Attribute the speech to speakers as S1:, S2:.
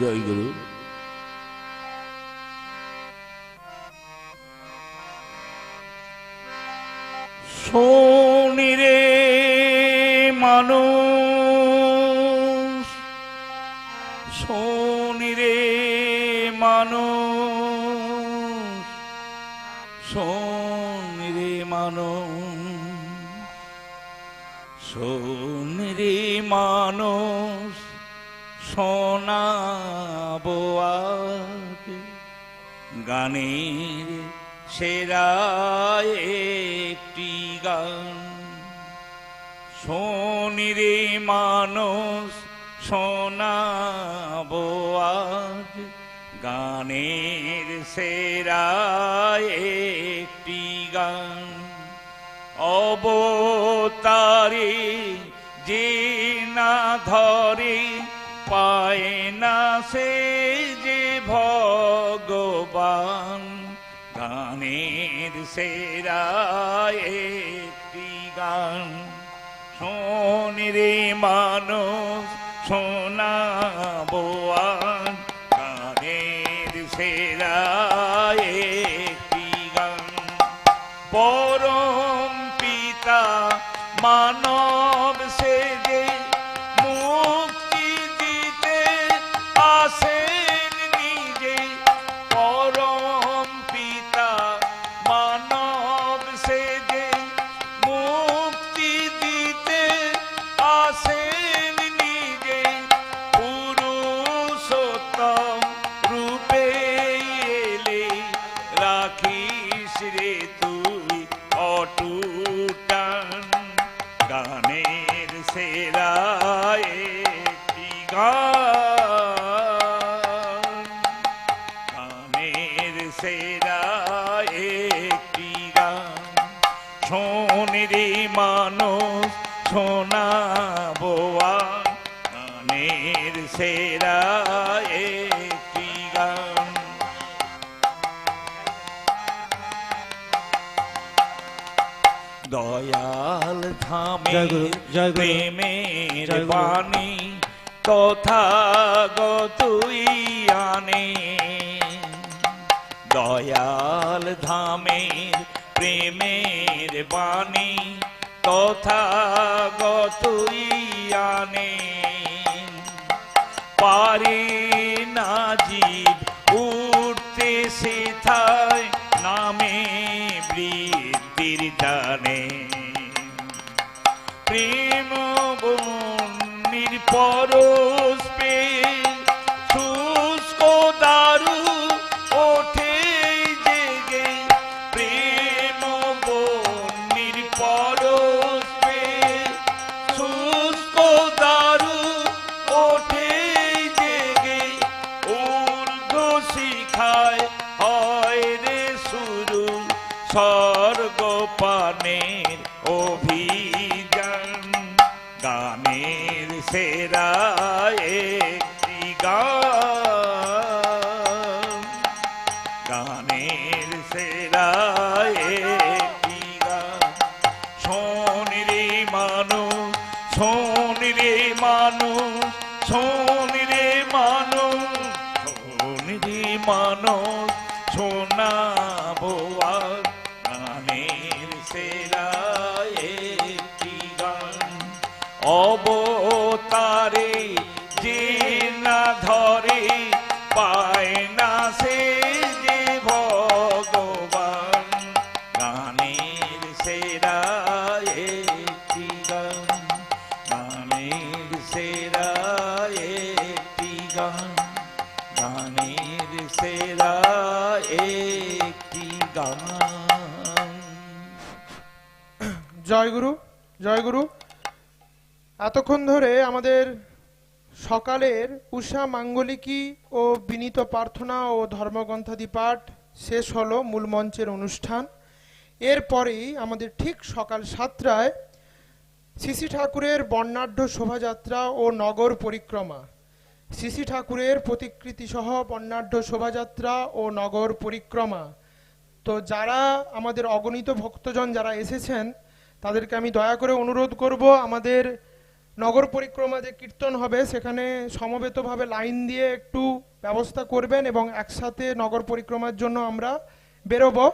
S1: জয় গুরু। শোনি রে মানুষ শোনি রে মানুষ শোনি রে মানুষ শোনি রে মানুষ। শোনাবো আজ গানের সেরা একটি গান। শোনি মানুষ, শোনাবো আজ গানের সেরা একটি গান। অবতারে যে না ধরে পায় না সে যে ভগবান। গানের সেরা একটি গান। শোনি রে মানুষ, শোনাবো আজ। গানের সেরা একটি গান। পরম পিতা মানব সেজে রে তুই অটুটান গানের সেরা গানের সেরা গান। শোন রে মানুষ আজ গানের সেরা দয়াল ধামে প্রেমের। বাণী তথা গতুই আনে। দয়াল ধামের প্রেমের বাণী তথা গতুই আনে। পারে না জীব স্বর্গ পানের অভিযান, গানের সেরা একটি গান, গানের সেরা একটি গান। শোন রে মানুষ, শোন রে মানুষ, শোন রে মানুষ আজ গান। অবতারে
S2: জয় গুরু জয় গুরু। এতক্ষণ ধরে আমাদের সকালের উষা, মাঙ্গলিকী ও বিনীত প্রার্থনা ও ধর্মগ্রন্থাদি পাঠ শেষ হলো মূল মঞ্চের অনুষ্ঠান। এরপরেই আমাদের ঠিক সকাল সাতটায় শ্রী ঠাকুরের বর্ণাঢ্য শোভাযাত্রা ও নগর পরিক্রমা। শ্রী ঠাকুরের প্রতিকৃতি সহ বর্ণাঢ্য শোভাযাত্রা ও নগর পরিক্রমা। তো যারা আমাদের অগণিত ভক্তজন যারা এসেছেন তাদেরকে আমি দয়া করে অনুরোধ করব, আমাদের নগর পরিক্রমা যে কীর্তন হবে, সেখানে সমবেতভাবে লাইন দিয়ে একটু ব্যবস্থা করবেন এবং একসাথে নগর পরিক্রমার জন্য আমরা বেরোবো।